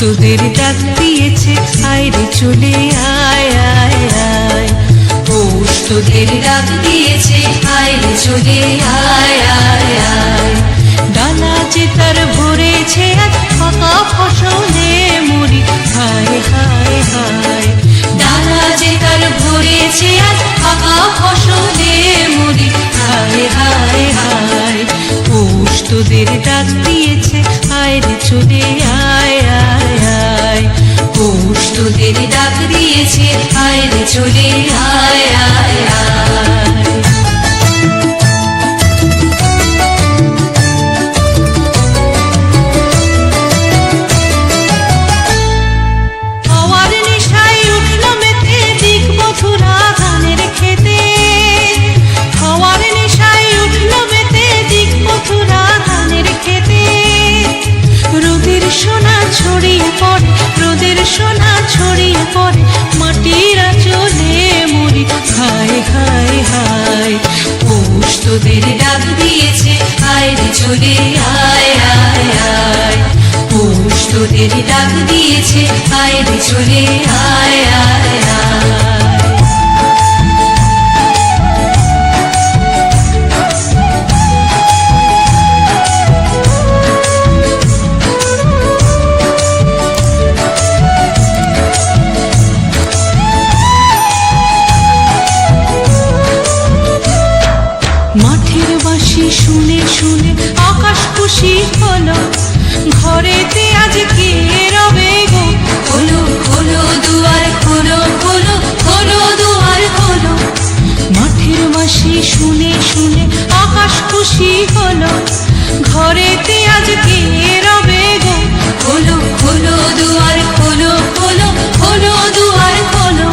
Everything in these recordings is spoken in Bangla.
তোদের ডাক দিয়েছে আয়রে চলে তোদের ডাক দিয়েছে আয়রে চলে আয় আয় আয়। ডানা যে তার ভরেছে আজ ফাঁকা ফসলে মরি হায় হায় হায়। ডানা যে তার ভরেছে আজ ফাঁকা ফসলে মরি হায় হায় হায়। উষ তোদের ডাক দিয়েছে আয়রে চলে আয় আয় আয়। উষ তোদের ডাক দিয়েছে আয়রে চলে আয় আয়। তোদের ডাক দিয়েছে, আয় চলে, আয় আয় আয়। পৌষ তোদের ডাক দিয়েছে, আয় চলে, আয় আয়। মাঠের বাসি শুনে শুনে আকাশ খুশি হলো। ঘরেতে আজ কে রবে গো? খোলো খোলো দুয়ার খোলো খোলো খোলো দুয়ার খোলো মাঠের শুনে শুনে আকাশ খুশি হলো। ঘরেতে আজ কে রবে গো? খোলো খোলো দুয়ার খোলো খোলো খোলো দুয়ার খোলো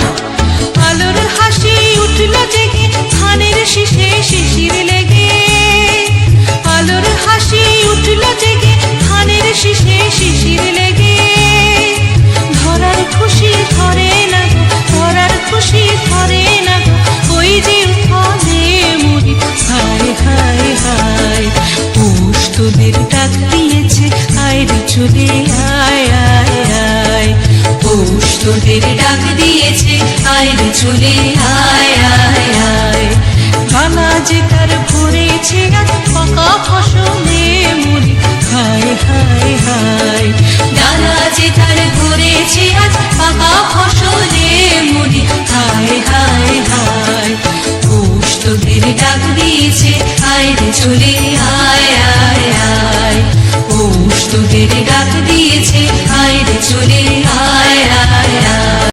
আলোর হাসি উঠল জেগে ধানের শীষে শিশির হাসি উঠল জেগে, ধানের শীষে শিশির লেগে। ধরার খুশি ধরে না ধরার খুশি ধরে না ওই যে ফলে মরি হায় হায় হায় পুষ তোদের ডাক দিয়েছে, আয় চলে, আয় আয় আয়। পৌষ তোদের ডাক দিয়েছে, আয় রে চলে চলে